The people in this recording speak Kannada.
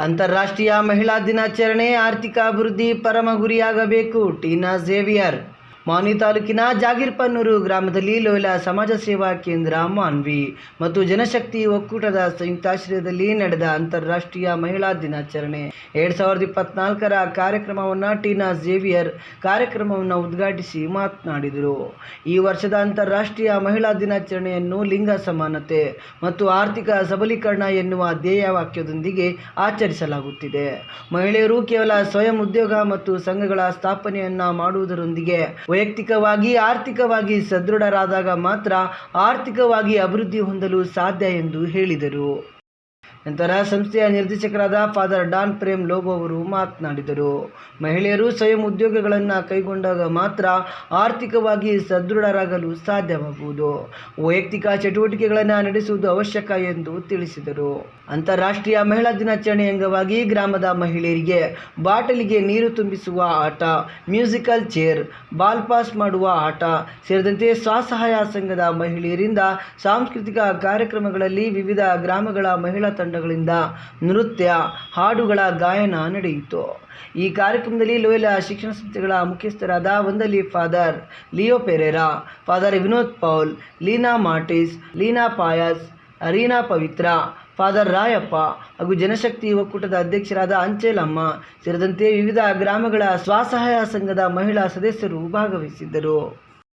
ಅಂತಾರಾಷ್ಟ್ರೀಯ ಮಹಿಳಾ ದಿನಾಚರಣೆ ಆರ್ಥಿಕ ಅಭಿವೃದ್ಧಿ ಪರಮ ಗುರಿಯಾಗಬೇಕು ಟೀನಾ ಝೇವಿಯರ್ ಮಾನ್ವಿ ತಾಲೂಕಿನ ಜಾಗೀರ್ಪನ್ನೂರು ಗ್ರಾಮದಲ್ಲಿ ಲೋಯ್ಲಾ ಸಮಾಜ ಸೇವಾ ಕೇಂದ್ರ ಮಾನ್ವಿ ಮತ್ತು ಜನಶಕ್ತಿ ಒಕ್ಕೂಟದ ಸಂಯುಕ್ತಾಶ್ರಯದಲ್ಲಿ ನಡೆದ ಅಂತಾರಾಷ್ಟ್ರೀಯ ಮಹಿಳಾ ದಿನಾಚರಣೆ. ಎರಡ್ ಸಾವಿರದ ಇಪ್ಪತ್ನಾಲ್ಕರ ಕಾರ್ಯಕ್ರಮವನ್ನು ಟೀನಾ ಝೇವಿಯರ್ ಕಾರ್ಯಕ್ರಮವನ್ನು ಉದ್ಘಾಟಿಸಿ ಮಾತನಾಡಿದರು. ಈ ವರ್ಷದ ಅಂತಾರಾಷ್ಟ್ರೀಯ ಮಹಿಳಾ ದಿನಾಚರಣೆಯನ್ನು ಲಿಂಗ ಸಮಾನತೆ ಮತ್ತು ಆರ್ಥಿಕ ಸಬಲೀಕರಣ ಎನ್ನುವ ಧ್ಯೇಯ ವಾಕ್ಯದೊಂದಿಗೆ ಆಚರಿಸಲಾಗುತ್ತಿದೆ. ಮಹಿಳೆಯರು ಕೇವಲ ಸ್ವಯಂ ಉದ್ಯೋಗ ಮತ್ತು ಸಂಘಗಳ ಸ್ಥಾಪನೆಯನ್ನ ಮಾಡುವುದರೊಂದಿಗೆ ವೈಯಕ್ತಿಕವಾಗಿ ಆರ್ಥಿಕವಾಗಿ ಸದೃಢರಾದಾಗ ಮಾತ್ರ ಆರ್ಥಿಕವಾಗಿ ಅಭಿವೃದ್ಧಿ ಹೊಂದಲು ಸಾಧ್ಯ ಎಂದು ಹೇಳಿದರು. ನಂತರ ಸಂಸ್ಥೆಯ ನಿರ್ದೇಶಕರಾದ ಫಾದರ್ ಡಾನ್ ಪ್ರೇಮ್ ಲೋಬೋ ಅವರು ಮಾತನಾಡಿದರು. ಮಹಿಳೆಯರು ಸ್ವಯಂ ಉದ್ಯೋಗಗಳನ್ನು ಕೈಗೊಂಡಾಗ ಮಾತ್ರ ಆರ್ಥಿಕವಾಗಿ ಸದೃಢರಾಗಲು ಸಾಧ್ಯವಾಗುವುದು. ವೈಯಕ್ತಿಕ ಚಟುವಟಿಕೆಗಳನ್ನು ನಡೆಸುವುದು ಅವಶ್ಯಕ ಎಂದು ತಿಳಿಸಿದರು. ಅಂತಾರಾಷ್ಟ್ರೀಯ ಮಹಿಳಾ ದಿನಾಚರಣೆ ಅಂಗವಾಗಿ ಗ್ರಾಮದ ಮಹಿಳೆಯರಿಗೆ ಬಾಟಲಿಗೆ ನೀರು ತುಂಬಿಸುವ ಆಟ, ಮ್ಯೂಸಿಕಲ್ ಚೇರ್, ಬಾಲ್ ಪಾಸ್ ಮಾಡುವ ಆಟ ಸೇರಿದಂತೆ ಸ್ವಸಹಾಯ ಸಂಘದ ಮಹಿಳೆಯರಿಂದ ಸಾಂಸ್ಕೃತಿಕ ಕಾರ್ಯಕ್ರಮಗಳಲ್ಲಿ ವಿವಿಧ ಗ್ರಾಮಗಳ ಮಹಿಳಾ ತಂಡಗಳಿಂದ ನೃತ್ಯ, ಹಾಡುಗಳ ಗಾಯನ ನಡೆಯಿತು. ಈ ಕಾರ್ಯಕ್ರಮದಲ್ಲಿ ಲೋಯೆಲಾ ಶಿಕ್ಷಣ ಸಂಸ್ಥೆಗಳ ಮುಖ್ಯಸ್ಥರಾದ ವಂದಲಿ father Leo Pereira, father Vinod Paul, Leena Martis, Leena Pais Reena Pavitra, father Rayappa ಹಾಗೂ ಜನಶಕ್ತಿ ಒಕ್ಕೂಟದ ಅಧ್ಯಕ್ಷರಾದ ಅಂಚೇಲಮ್ಮ ಸೇರಿದಂತೆ ವಿವಿಧ ಗ್ರಾಮಗಳ ಸ್ವಸಹಾಯ ಸಂಘದ ಮಹಿಳಾ ಸದಸ್ಯರು ಭಾಗವಹಿಸಿದ್ದರು.